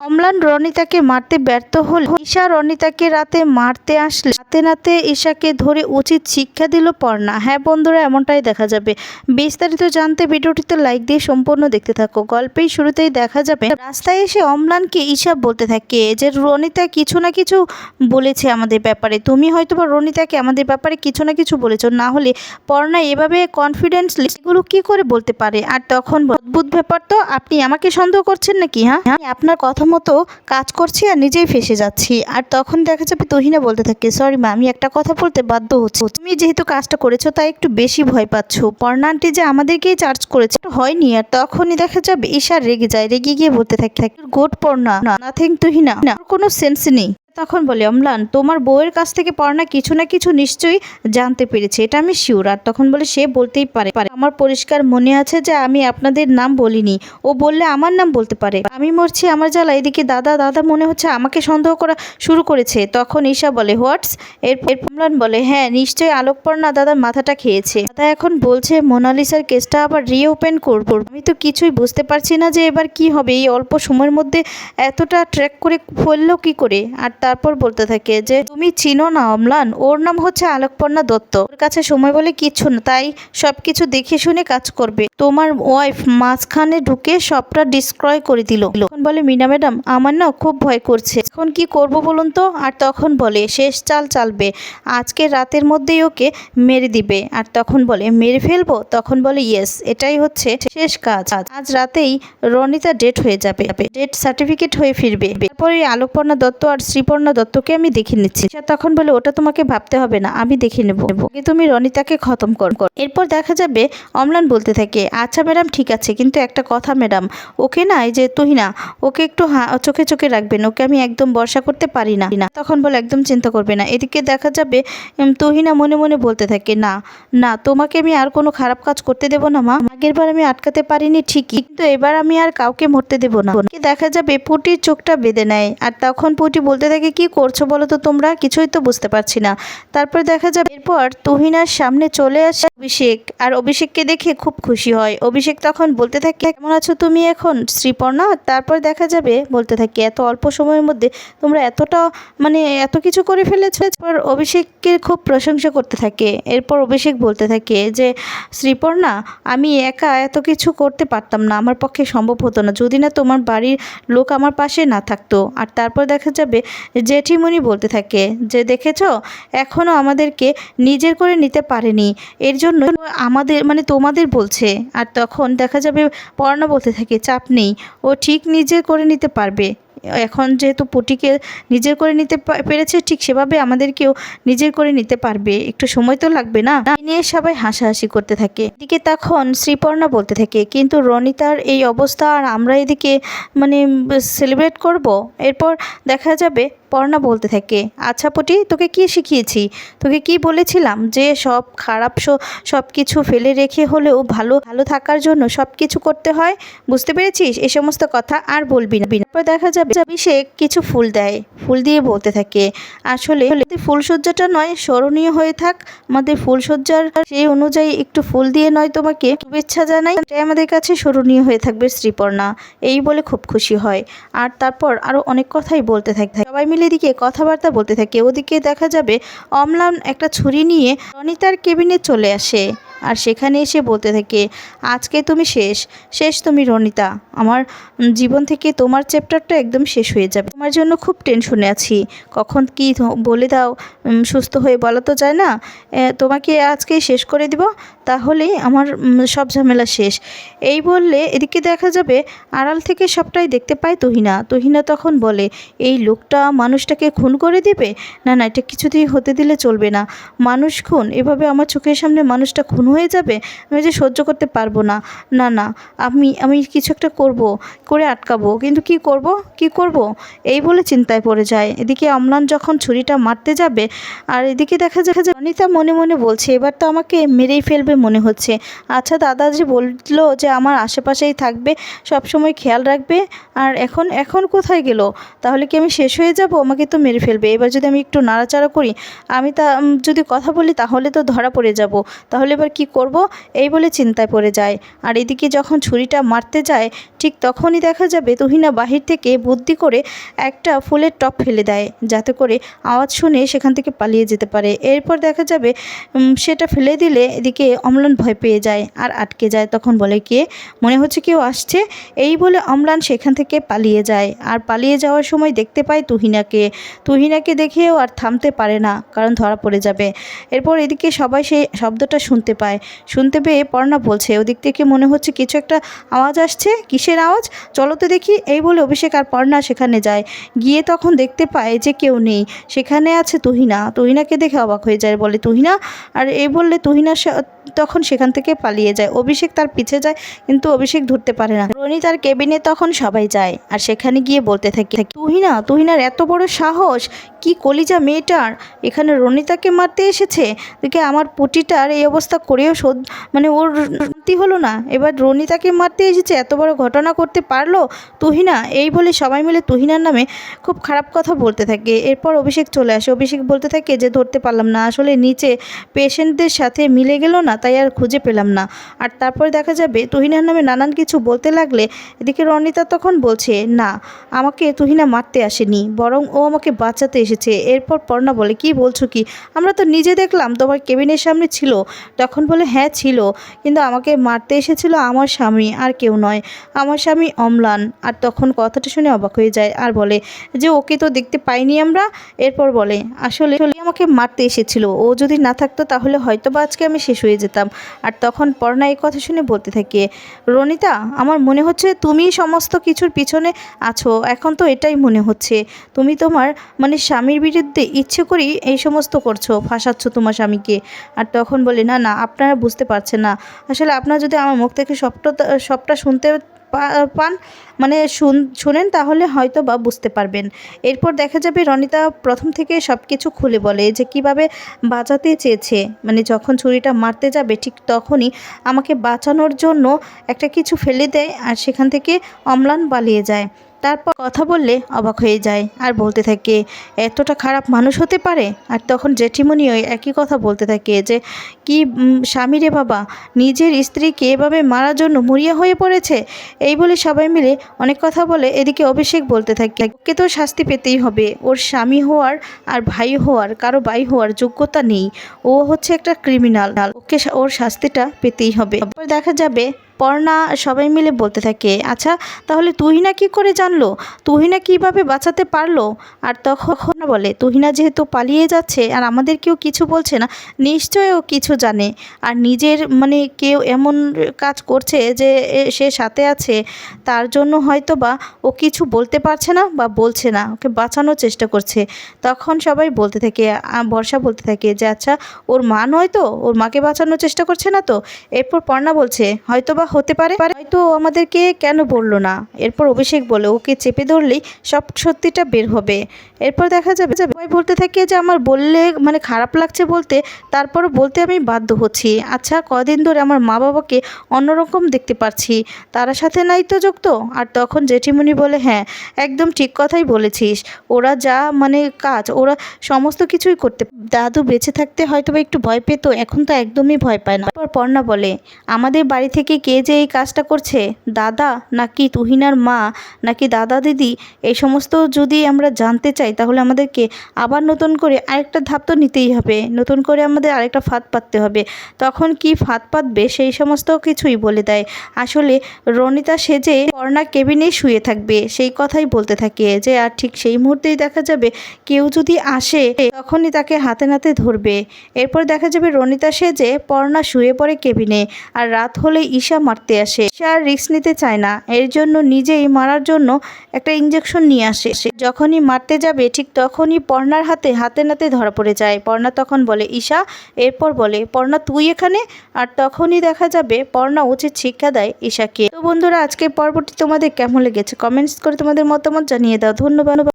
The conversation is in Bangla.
অম্লান রনিতাকে মারতে ব্যর্থ হলে। ঈশা রনিতাকে রাতে মারতে আসলে হাতে নাতে ঈশাকে ধরে উচিত শিক্ষা দিল পর্ণা। হ্যাঁ বন্ধুরা, এমনটাই দেখা যাবে। বিস্তারিত জানতে ভিডিওটিতে লাইক দিয়ে সম্পূর্ণ দেখতে থাকো। গল্পেই শুরুতেই দেখা যাবে, রাস্তায় এসে অম্লানকে ঈশা বলতে থাকে যে, রনিতা কিছু না কিছু বলেছে আমাদের ব্যাপারে। তুমি হয়তো বা রনিতাকে আমাদের ব্যাপারে কিছু না কিছু বলেছ। না হলে পর্ণা এভাবে কনফিডেন্স এগুলো কি করে বলতে পারে? আর তখন অদ্ভুত ব্যাপার তো, আপনি আমাকে সন্দেহ করছেন নাকি হ্যাঁ? আমি আপনার কথা মতো কাজ করছি আর নিজেই ফেসে যাচ্ছি। আর তখন দেখা যাবে তহিনা বলতে থাকে সরি মা আমি একটা কথা বলতে বাধ্য হচ্ছি। তুমি যেহেতু কাজটা করেছ, তাই একটু বেশি ভয় পাচ্ছ। পর্ণানটি যে আমাদেরকেই চার্জ করেছে হয়নি। আর তখনই দেখা যাবে ঈশার রেগে যায়, রেগে গিয়ে বলতে থাকে গোট পর্ণা নাথিং তুহিনা কোনো সেন্স নেই। তখন বলে, অম্লান, তোমার বউয়ের কাছ থেকে পড়না কিছু না কিছু নিশ্চয়ই জানতে পেরেছে, এটা আমি শিওর আর তখন বলে, সে বলতেই পারে। আমার পরিষ্কার মনে আছে যে আমি আপনাদের নাম বলিনি, ও বললে আমার নাম বলতে পারে। আমি মরছি আমার জ্বালা, এদিকে দাদা দাদা মনে হচ্ছে আমাকে সন্দেহ করা শুরু করেছে। তখন ঈশা বলে, হোয়াটস? এর এর অম্লান বলে হ্যাঁ নিশ্চয়ই আলোকপর্ণা দাদার মাথাটা খেয়েছে। দাদা এখন বলছে, মোনালিসার কেসটা আবার রিওপেন করব। আমি তো কিছুই বুঝতে পারছি না যে এবার কি হবে, এই অল্প সময়ের মধ্যে এতটা ট্র্যাক করে ফেলল কি করে? আর তারপর বলতে থাকে যে, তুমি চিনো না অম্লান? ওর নাম হচ্ছে আলোকপর্ণা দত্ত। ওর কাছে সময় বলে কিচ্ছু না, তাই সবকিছু দেখে শুনে কাজ করবে। তোমার ওয়াইফ মাঝখানে ঢুকে সবটা ডিসক্রয় করে দিল। তখন বলে, মিনা ম্যাডাম, আমার না খুব ভয় করছে। এখন কি করব বলুন তো? আর তখন বলে, শেষ চাল চালবে। আজকে রাতের মধ্যেই ওকে মেরে দিবে। আর তখন বলে, মেরে ফেলব? তখন বলে ইয়েস এটাই হচ্ছে শেষ কাজ। আজ রাতেই রনিতা ডেট হয়ে যাবে। ডেট সার্টিফিকেট হয়ে ফিরবে। তারপরে আলোকপর্ণা দত্ত আর শ্রীপর্ণা দত্তকে আমি দেখে নিচ্ছি। সে তখন বলে, ওটা তোমাকে ভাবতে হবে না, আমি দেখে নেব। আগে তুমি রনিতাকে খতম কর। এরপর দেখা যাবে, অম্লান বলতে থাকে আচ্ছা ম্যাডাম, ঠিক আছে, কিন্তু একটা কথা ম্যাডাম, ওকে না, এই যে তুহিনা, ওকে একটু চোখে চোখে রাখবেন, ওকে আমি একদম বর্ষা করতে পারি না। তখন বলে, একদম চিন্তা করবে না। এদিকে দেখা যাবে তুহিনা মনে মনে বলতে থাকে, না না, তোমাকে আমি আর কোনো খারাপ কাজ করতে দেবো না, মা। আগের বার আমি আটকাতে পারিনি ঠিকই, কিন্তু এবার আমি আর কাউকে মরতে দেবো না। দেখা যাবে, পুটির চোখটা বেঁধে নেয়, আর তখন পুটি বলতে থাকে কি করছ বলো তো তোমরা? কিছুই তো বুঝতে পারছি না। তারপর দেখা যাবে এরপর তুহিনার সামনে চলে আসে অভিষেক। আর অভিষেককে দেখে খুব খুশি হয়। অভিষেক তখন বলতে থাকে, কেমন আছো তুমি এখন, শ্রীপর্ণা? তারপর দেখা যাবে, বলতে থাকে, এত অল্প সময়ের মধ্যে তোমরা এতটা মানে এত কিছু করে ফেলেছো? এরপর অভিষেককে খুব প্রশংসা করতে থাকে। এরপর অভিষেক বলতে থাকে যে, শ্রীপর্ণা, আমি একা এত কিছু করতে পারতাম না। আমার পক্ষে সম্ভব হতো না। যদি না তোমার বাড়ির লোক আমার পাশে না থাকতো। আর তারপর দেখা যাবে জেঠিমণি বলতে থাকে যে, দেখেছ এখনও আমাদেরকে নিজের করে নিতে পারেনি। এর জন্য আমাদের মানে তোমাদের বলছে। আর তখন দেখা যাবে পড়ানো বলতে থাকে, চাপ নেই। ও ঠিক নিজে করে নিতে পারবে। এখন যেহেতু পুটিকে নিজের করে নিতে পেরেছে, ঠিক সেভাবে আমাদেরকেও নিজের করে নিতে পারবে। একটু সময় তো লাগবে না? নিয়ে সবাই হাসাহাসি করতে থাকে। এদিকে তখন শ্রীপর্ণা বলতে থাকে, কিন্তু রনিতার এই অবস্থা আর আমরা এদিকে মানে সেলিব্রেট করব? এরপর দেখা যাবে পর্ণা বলতে থাকে আচ্ছা পুটি, তোকে কি শিখিয়েছি? তোকে কি বলেছিলাম যে সব খারাপ সব কিছু ফেলে রেখে হলেও ভালো ভালো থাকার জন্য সব কিছু করতে হয়? বুঝতে পেরেছিস? এ সমস্ত কথা আর বলবি না। তারপর দেখা যাবে অভিষেক কিছু ফুল দেয়। ফুল দিয়ে বলতে থাকে, আসলে ফুলসজ্জাটা নয়, স্মরণীয় হয়ে থাক। আমাদের ফুলসজ্জার সেই অনুযায়ী একটু ফুল দিয়ে নয় তোমাকে। শুভেচ্ছা জানাই। এটাই আমাদের কাছে স্মরণীয় হয়ে থাকবে শ্রীপর্ণা। এই বলে খুব খুশি হয়। আর তারপর আরও অনেক কথাই বলতে থাকে। সবাই মিলে এদিকে কথাবার্তা বলতে থাকে। ওদিকে দেখা যাবে, অম্লান একটা ছুরি নিয়ে অনিতার কেবিনে চলে আসে। আর সেখানে এসে বলতে থাকে, আজকে তুমি শেষ শেষ তুমি রনিতা। আমার জীবন থেকে তোমার চ্যাপ্টারটা একদম শেষ হয়ে যাবে। তোমার জন্য খুব টেনশনে আছি। কখন কি বলে দাও। সুস্থ হয়ে বলা তো যায় না। তোমাকে আজকেই শেষ করে দিব। তাহলেই আমার সব ঝামেলা শেষ। এই বললে এদিকে দেখা যাবে আড়াল থেকে সবটাই দেখতে পায় তুহিনা। তুহিনা তখন বলে, এই লোকটা মানুষটাকে খুন করে দিবে? না না, এটা কিছুতেই হতে দিলে চলবে না। মানুষ খুন, এভাবে আমার চোখের সামনে মানুষটা খুন হয়ে যাবে? আমি যে সহ্য করতে পারব না। না না, আমি আমি কিছু একটা করব, করে আটকাবো। কিন্তু কি করব? কি করব? এই বলে চিন্তায় পড়ে যায়। এদিকে অম্লান যখন ছুরিটা মারতে যাবে, আর এদিকে দেখা যায় যে অনিতা মনে মনে বলছে, এবার তো আমাকে মেরেই ফেলবে মনে হচ্ছে। আচ্ছা দাদা যে বলল যে আমার আশেপাশেই থাকবে সব সময় খেয়াল রাখবে, আর এখন এখন কোথায় গেল? তাহলে কি আমি শেষ হয়ে যাব? আমাকে তো মেরে ফেলবে। এবার যদি আমি একটু নাড়াচাড়া করি, আমি তা যদি কথা বলি, তাহলে তো ধরা পড়ে যাব। তাহলে এবার কি করব? এই বলে চিন্তায় পড়ে যায়। আর এদিকে যখন ছুরিটা মারতে যায়, ঠিক তখনই দেখা যাবে তুহিনা বাহির থেকে বুদ্ধি করে একটা ফুলের টপ ফেলে দেয়, যাতে করে আওয়াজ শুনে সেখান থেকে পালিয়ে যেতে পারে। এরপর দেখা যাবে সেটা ফেলে দিলে এদিকে অম্লান ভয় পেয়ে যায় আর আটকে যায়। তখন বলে, কে? মনে হচ্ছে কেউ আসছে? এই বলে অম্লান সেখান থেকে পালিয়ে যায়। আর পালিয়ে যাওয়ার সময় দেখতে পায় তুহিনাকে। তুহিনাকে দেখেও আর থামতে পারে না, কারণ ধরা পড়ে যাবে। এরপর এদিকে সবাই সেই শব্দটা শুনতে পায়। শুনতে পেয়ে পর্ণা বলছে, ওদিক থেকে মনে হচ্ছে কিছু একটা আওয়াজ আসছে, কিসের আওয়াজ? চলো তো দেখি। এই বলে অভিষেক আর পর্ণা সেখানে যায়। গিয়ে তখন দেখতে পায় যে কেউ নেই। সেখানে আছে তুহিনা। তুহিনাকে দেখে অবাক হয়ে যায়, বলে, তুহিনা? আর এই বললে, তুহিনা তখন সেখান থেকে পালিয়ে যায়। অভিষেক তার পিছে যায়, কিন্তু অভিষেক ধরতে পারে না। রনি তার কেবিনে তখন সবাই যায় আর সেখানে গিয়ে বলতে থাকে, তুহিনা, তুহিনার এত বড় সাহস! কি কলিজা মেয়েটার? এখানে রনিতাকে মারতে এসেছে? দেখে আমার পুটিটার এই অবস্থা করেও শোধ মানে ওর শান্তি হলো না। এবার রনিতাকে মারতে এসেছে এত বড় ঘটনা করতে পারল তুহিনা, এই বলে সবাই মিলে তুহিনার নামে খুব খারাপ কথা বলতে থাকে। এরপর অভিষেক চলে আসে। অভিষেক বলতে থাকে যে, ধরতে পারলাম না। আসলে নিচে পেশেন্টদের সাথে মিলে গেল না, তাই আর খুঁজে পেলাম না। আর তারপরে দেখা যাবে তুহিনার নামে নানান কিছু বলতে লাগলে এদিকে রনিতা তখন বলছে, না, আমাকে তুহিনা মারতে আসেনি, বরং ও আমাকে বাঁচাতে এসেছে। এরপর পর্ণা বলে, কি বলছো কি? আমরা তো নিজে দেখলাম, তোমার কেবিনের সামনে ছিল। তখন বলে হ্যাঁ ছিল। কিন্তু আমাকে মারতে এসেছিল আমার স্বামী, আর কেউ নয়। আমার স্বামী অম্লান। আর তখন কথাটা শুনে অবাক হয়ে যায় আর বলে, যে ওকে তো দেখতে পাইনি আমরা? এরপর বলে, আসলে আমাকে মারতে এসেছিল। ও যদি না থাকতো তাহলে হয়তো বা আজকে আমি শেষ হয়ে যেতাম। আর তখন পর্ণা এই কথা শুনে বলতে থাকে, রনিতা, আমার মনে হচ্ছে তুমি সমস্ত কিছুর পিছনে আছো। এখন তো এটাই মনে হচ্ছে। তুমি তোমার মানে স্বামীর বিরুদ্ধে ইচ্ছে করেই এই সমস্ত করছ, ফাঁসাচ্ছ তোমার স্বামীকে। আর তখন বলে, না না আপনারা বুঝতে পারছেন না। আসলে আপনারা যদি আমার মুখ থেকে সবটা সবটা শুনতে পান মানে শুন, শুনেন তাহলে হয়তো বা বুঝতে পারবেন। এরপর দেখা যাবে রনিতা প্রথম থেকে সব কিছু খুলে বলে যে কীভাবে বাঁচাতে চেয়েছে। মানে যখন ছুরিটা মারতে যাবে ঠিক তখনই আমাকে বাঁচানোর জন্য একটা কিছু ফেলে দেয় আর সেখান থেকে অম্লান পালিয়ে যায়। তারপর কথা বললে অবাক হয়ে যায় আর বলতে থাকে, এতটা খারাপ মানুষ হতে পারে? আর তখন জেঠিমণিও একই কথা বলতে থাকে যে, কি স্বামী রে বাবা, নিজের স্ত্রীকে এভাবে মারার জন্য মরিয়া হয়ে পড়েছে? এই বলে সবাই মিলে অনেক কথা বলে, এদিকে অভিষেক বলতে থাকে, ওকে তো শাস্তি পেতেই হবে। ওর স্বামী হওয়ার আর ভাই হওয়ার, কারও ভাই হওয়ার যোগ্যতা নেই। ও হচ্ছে একটা ক্রিমিনাল ওকে ওর শাস্তিটা পেতেই হবে। দেখা যাবে পর্ণা সবাই মিলে বলতে থাকে আচ্ছা তাহলে তুহিনা কি করে জানলো? তুহিনা কীভাবে বাঁচাতে পারল? আর তখন বলে, তুহিনা যেহেতু পালিয়ে যাচ্ছে আর আমাদের কেউ কিছু বলছে না, নিশ্চয়ই ও কিছু জানে। আর নিজের মানে কেউ এমন কাজ করছে যে সে সাথে আছে, তার জন্য হয়তো বা ও কিছু বলতে পারছে না বা বলছে না, ওকে বাঁচানোর চেষ্টা করছে। তখন সবাই বলতে থাকে বর্ষা বলতে থাকে যে আচ্ছা ওর মা নয় তো? ওর মাকে বাঁচানোর চেষ্টা করছে না তো? এরপর পর্ণা বলছে হয়তো বা হতে পারে। হয়তো আমাদেরকে কেন বলল না? এরপর অভিষেক বলে, ওকে চেপে ধরলেই সব সত্যিটা বের হবে। এরপর দেখা যাবে যে সবাই বলতে থাকে যে, আমার বললে মানে খারাপ লাগছে বলতে, তারপর বলতে আমি বাধ্য হচ্ছি। আচ্ছা কদিন ধরে আমার মা বাবাকে অন্যরকম দেখতে পাচ্ছি তারা সাথে নাই তো যুক্ত? আর তখন জেঠিমণি বলে হ্যাঁ একদম ঠিক কথাই বলেছিস। ওরা যা মানে কাজ, ওরা সমস্ত কিছুই করতে দাদু বেঁচে থাকতে হয়তো একটু ভয় পেত, এখন তো একদমই ভয় পায় না। তারপর পর্ণা বলে, আমাদের বাড়ি থেকে কে যে এই কাজটা করছে, দাদা নাকি তুহিনার মা নাকি দাদা দিদি এই সমস্ত যদি আমরা জানতে চাই, তাহলে আমাদেরকে আবার নতুন করে আরেকটা ধাপ তো নিতেই হবে। নতুন করে আমাদের আরেকটা ফাঁদ পাততে হবে। তখন কি ফাঁদ পাতবে সেই সমস্ত কিছুই বলে দেয়। আসলে রনিতা সেজে পর্ণা কেবিনে শুয়ে থাকবে, সেই কথাই বলতে থাকে যে, আর ঠিক সেই মুহূর্তেই দেখা যাবে কেউ যদি আসে, তখনই তাকে হাতে নাতে ধরবে। এরপর দেখা যাবে রনিতা সেজে পর্ণা শুয়ে পড়ে কেবিনে, আর রাত হলে ঈশা মারতে আসে। ঈশা আর রিস্ক নিতে চায় না। এর জন্য নিজেই মারার জন্য একটা ইঞ্জেকশন নিয়ে আসে। সে যখনই মারতে যাবে, ঠিক তখনই পর্ণার হাতে হাতে নাতে ধরা পড়ে যায়। পর্ণা তখন বলে, ঈশা। এরপর বলে, পর্ণা, তুই এখানে? আর তখনই দেখা যাবে, পর্ণা উচিত শিক্ষা দেয় ঈশাকে। তো বন্ধুরা আজকে পর্বটি তোমাদের কেমন লেগেছে? কমেন্টস করে তোমাদের মতামত জানিয়ে দাও। ধন্যবাদ।